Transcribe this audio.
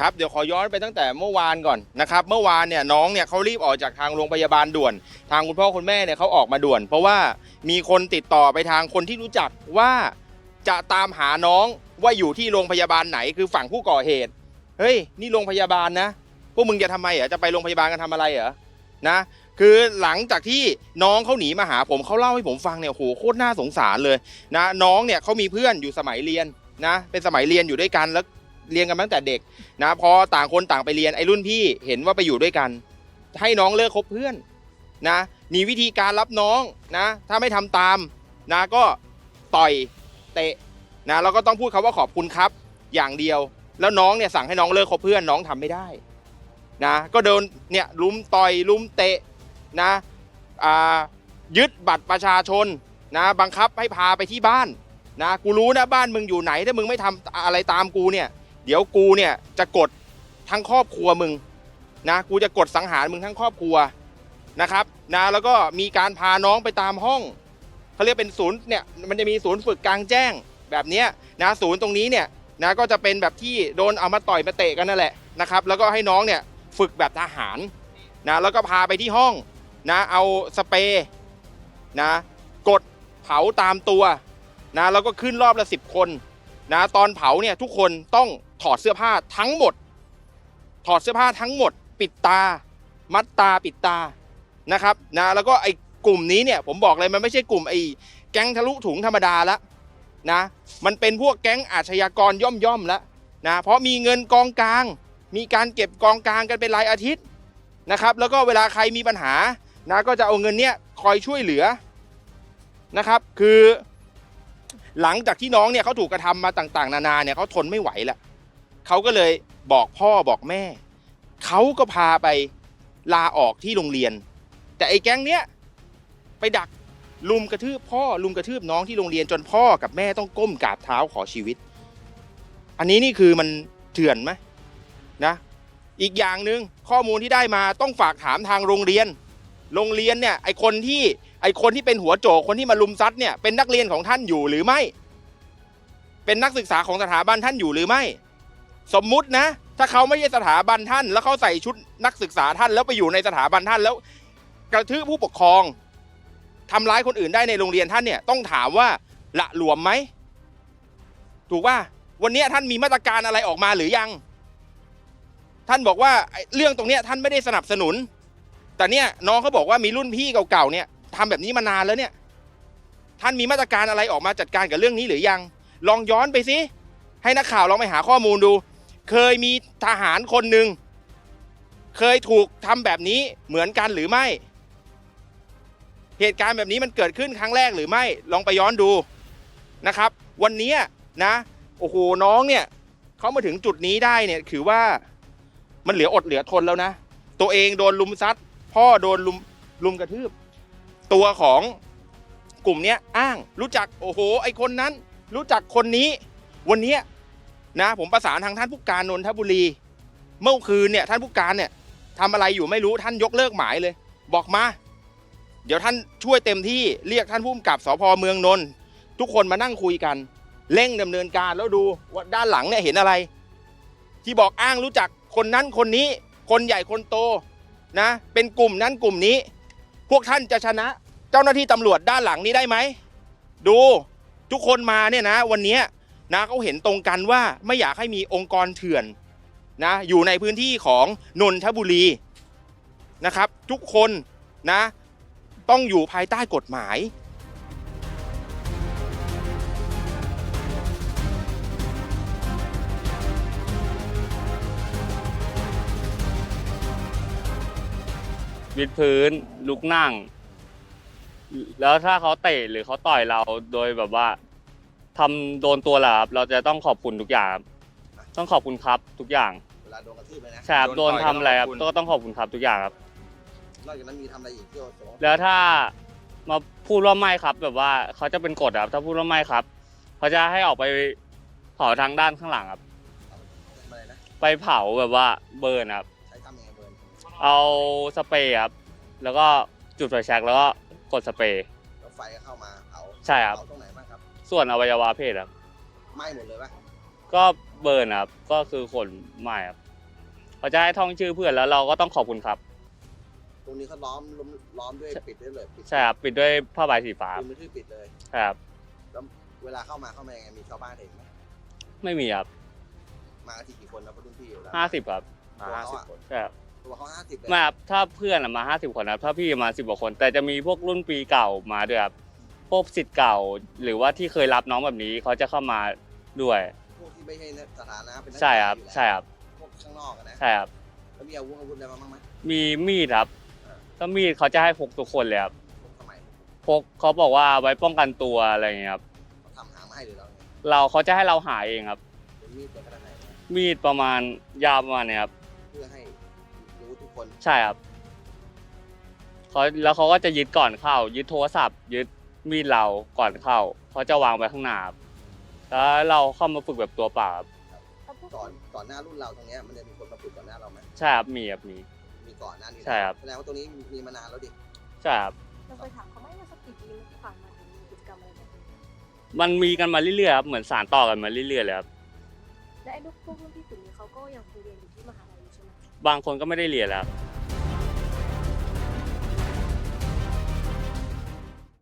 ครับเดี๋ยวขอย้อนไปตั้งแต่เมื่อวานก่อนนะครับเมื่อวานเนี่ยน้องเนี่ยเขารีบออกจากทางโรงพยาบาลด่วน ทางคุณพ่อคุณแม่เนี่ยเขาออกมาด่วน เพราะว่ามีคนติดต่อไปทางคนที่รู้จักว่าจะตามหาน้องว่าอยู่ที่โรงพยาบาลไหนคือฝั่งผู้ก่อเหตุเฮ้ยนี่โรงพยาบาลนะพวกมึงจะทำไมเหรอจะไปโรงพยาบาลกันทำอะไรเหรอนะคือหลังจากที่น้องเขาหนีมาหาผมเขาเล่าให้ผมฟังเนี่ยโหโคตรน่าสงสารเลยนะน้องเนี่ยเขามีเพื่อนอยู่สมัยเรียนนะเป็นสมัยเรียนอยู่ด้วยกันแล้ว เรียนกันตั้งแต่เด็กนะพอต่างคนต่างไปเรียนไอ้รุ่นพี่เห็นว่าไปอยู่ด้วยกัน ให้น้องเลิกคบเพื่อนนะ มีวิธีการรับน้องนะ ถ้าไม่ทำตามนะก็ต่อยเตะนะแล้วก็ต้องพูดคาว่าขอบคุณครับ อย่างเดียว แล้วน้องเนี่ยสั่งให้น้องเลิกคบเพื่อนน้องทำไม่ได้นะก็โดนเนี่ยลุมต่อยลุมเตะนะยึดบัตรประชาชนนะบังคับให้พาไปที่บ้านนะกูรู้นะบ้านมึงอยู่ไหนถ้ามึงไม่ทำอะไรตามกูเนี่ย เดี๋ยวกูเนี่ยจะกดทั้งครอบครัวมึงนะกูจะกดสังหารมึงทั้งครอบครัวนะครับนะแล้วก็มีการพาน้องไปตามห้องเขาเรียกเป็นศูนย์เนี่ยมันจะมีศูนย์ฝึกกลางแจ้งแบบเนี้ยนะศูนย์ตรงนี้เนี่ยนะก็จะเป็นแบบที่โดนเอามาต่อยมาเตะกันนั่นแหละนะครับแล้วก็ให้น้องเนี่ยฝึกแบบทหารนะแล้วก็พาไปที่ห้องนะเอาสเปรย์นะกดเผาตามตัวนะแล้วก็ขึ้นรอบละสิบคนนะตอนเผาเนี่ยทุกคนต้อง ถอดเสื้อผ้าทั้งหมด ถอดเสื้อผ้าทั้งหมด ปิดตา มัดตาปิดตานะครับนะแล้วก็ไอ้กลุ่มนี้เนี่ยผมบอกเลยมันไม่ใช่กลุ่มไอ้แก๊งทะลุถุงธรรมดาละนะมันเป็นพวกแก๊งอาชญากรย่อมย่อมๆแล้วนะเพราะมีเงินกองกลาง มีการเก็บกองกลางกันเป็นรายอาทิตย์นะครับ แล้วก็เวลาใครมีปัญหานะก็จะเอาเงินเนี้ยคอยช่วยเหลือนะครับคือหลังจากที่น้องเนี่ยเขาถูกกระทำมาต่างๆ นานาเนี่ยเขาทนไม่ไหวแล้ว เขาก็เลยบอกพ่อบอกแม่ เขาก็พาไปลาออกที่โรงเรียน แต่ไอ้แก๊งเนี้ยไปดักลุมกระทืบพ่อลุมกระทืบน้องที่โรงเรียนจนพ่อกับแม่ต้องก้มกราบเท้าขอชีวิต อันนี้นี่คือมันเถื่อนไหมนะ อีกอย่างหนึ่งข้อมูลที่ได้มาต้องฝากถามทางโรงเรียน โรงเรียนเนี่ยไอคนที่ไอคนที่เป็นหัวโจกคนที่มาลุมซัดเนี่ยเป็นนักเรียนของท่านอยู่หรือไม่ เป็นนักศึกษาของสถาบันท่านอยู่หรือไม่ สมมุตินะ ถ้าเขาไม่ใช่สถาบันท่าน แล้วเขาใส่ชุดนักศึกษาท่าน แล้วไปอยู่ในสถาบันท่านแล้ว กระทืบผู้ปกครองทำร้ายคนอื่นได้ในโรงเรียนท่านเนี่ยต้องถามว่าละหลวมไหมถูกป่ะวันนี้ท่านมีมาตรการอะไรออกมาหรือยัง ท่านบอกว่าเรื่องตรงเนี้ยท่านไม่ได้สนับสนุน แต่เนี่ยน้องเขาบอกว่ามีรุ่นพี่เก่าๆเนี่ยทำแบบนี้มานานแล้วเนี่ย ท่านมีมาตรการอะไรออกมาจัดการกับเรื่องนี้หรือยัง ลองย้อนไปสิให้นักข่าวลองไปหาข้อมูลดู เคยมีทหารคนหนึ่งเคยถูกทำแบบนี้เหมือนกันหรือไม่ เหตุการณ์แบบนี้มันเกิดขึ้นครั้งแรกหรือไม่ลองไปย้อนดูนะครับ วันนี้นะโอ้โหน้องเนี่ยเขามาถึงจุดนี้ได้เนี่ยถือว่ามันเหลืออดเหลือทนแล้วนะ ตัวเองโดนลุมซัด พ่อโดนลุมลุมกระทืบ ตัวของกลุ่มเนี้ยอ้างรู้จักโอ้โห ไอคนนั้น รู้จักคนนี้ วันนี้ นะผมประสานทางท่านผู้การนนทบุรี เมื่อคืนเนี่ยท่านผู้การเนี่ยทำอะไรอยู่ไม่รู้ท่านยกเลิกหมายเลย บอกมา เดี๋ยวท่านช่วยเต็มที่เรียกท่านผู้กำกับสพเมืองนนท์ทุกคนมานั่งคุยกัน เร่งดำเนินการแล้วดูว่าด้านหลังเนี่ยเห็นอะไร ที่บอกอ้างรู้จักคนนั้นคนนี้ คนใหญ่คนโตนะ เป็นกลุ่มนั้นกลุ่มนี้ พวกท่านจะชนะ เจ้าหน้าที่ตำรวจด้านหลังนี้ได้ไหมดูทุกคนมาเนี่ยนะ วันนี้ นะเขาเห็นตรงกันว่าไม่อยากให้มีองค์กรเถื่อนนะอยู่ในพื้นที่ของนนทบุรีนะครับ ทุกคนนะต้องอยู่ภายใต้กฎหมายวิดพื้นลุกนั่ง แล้วถ้าเขาเตะหรือเขาต่อยเราโดยแบบว่า ทำโดนตัวเราครับเราจะต้องขอบคุณทุกอย่างครับต้องขอบคุณครับทุกอย่างเวลาโดนกระทืบเลยนะ ใช่ครับโดโดนนต่อยทำอะไรครับก็ต้องขอบคุณ ก็ต้องขอบคุณครับทุกอย่างครับ นอกจากนั้นมีทำอะไรอีกที่ว่าสมมติแล้วถ้ามาพูดว่าไม่ครับ แบบว่าเขาจะเป็นกฎครับถ้าพูดว่าไม่ครับเขาจะให้ออกไปเผาทางด้านข้างหลังครับทำอะไรนะ ไปเผาแบบว่าเบิร์นครับ ใช้ทำยังไงเบิร์นเอาสเปรย์ครับ แล้วก็จุดไฟแช็กแล้วก็กดสเปรย์ แล้วไฟก็เข้ามาเผาใช่ครับ เผาตรงไหนบ้างครับ ส่วนอวัยวะเพศครับ ไหม้หมดเลยปะก็เบิร์นครับ ก็คือขนไหม้ครับเขาจะให้ท่องชื่อเพื่อนแล้วเราก็ต้องขอบคุณครับ ตรงนี้เขาล้อมล้อมล้อมด้วยปิดด้วยเลยปิดใช่ครับ ปิดด้วยผ้าใบสีฟ้าปิดมือถือปิดเลย ใช่ครับ แล้วเวลาเข้ามาเข้ามายังไงมีชาวบ้านเห็นไหมไม่มีครับมากันทีกี่คนนะรุ่นพี่อยู่แล้วห้าสิบครับมาห้าสิบคน ใช่ครับตัวเขาห้าสิบเลยไมาครับถ้าเพื่อนอะมาห้าสิบคนนะครับ ถ้าพี่มาสิบกว่าคน แต่จะมีพวกรุ่นปีเก่ามาด้วยครับ พวกสิทธิ์เก่า หรือว่าที่เคยรับน้องแบบนี้เขาจะเข้ามาด้วย พวกที่ไม่ใช่สถานะเป็นนักใช่ครับศึกษาอยู่แล้วใช่ครับ พวกข้างนอกอะนะใช่ครับ แล้วมีอาวุธอาวุธอะไรมาบ้างไหมมีมีดครับถ้ามีดเขาจะให้พกทุกคนเลยครับ พวกสมัยพกเขาบอกว่าไว้ป้องกันตัวอะไรอย่างเงี้ยครับ เขาทำหามาให้หรือเราเนี่ยเราเขาจะให้เราหาเองครับ เป็นมีดเป็นขนาดไหนนะมีดประมาณยาวประมาณเนี้ยครับ เพื่อให้รู้ทุกคนใช่ครับเขาแล้วเขาก็จะยึดก่อนเข้า ยึดโทรศัพท์ ยึด มีดเราก่อนเข้าเขาจะวางไว้ข้างหน้าครับแล้วเราเข้ามาฝึกแบบตัวเปล่าครับก่อนก่อนหน้ารุ่นเราตรงเนี้ยมันจะมีคนมาฝึกก่อนหน้าเราไหมใช่ครับมีครับมี มีก่อนหน้านี้นะใช่ครับ แสดงว่าตัวนี้มีมานานแล้วดิใช่ครับเราเคยถามเขาไหมว่าสักกี่ปีที่ผ่านมาถึงมีกิจกรรมอะไรแบบนี้มันมีกันมาเรื่อยๆครับเหมือนสารต่อกันมาเรื่อยๆเลยครับและไอ้ลูกพวกรุ่นพี่กลุ่มนี้เขาก็ยังคงเรียนอยู่ที่มหาลัยอยู่ใช่ไหม บางคนก็ไม่ได้เรียนแล้วครับ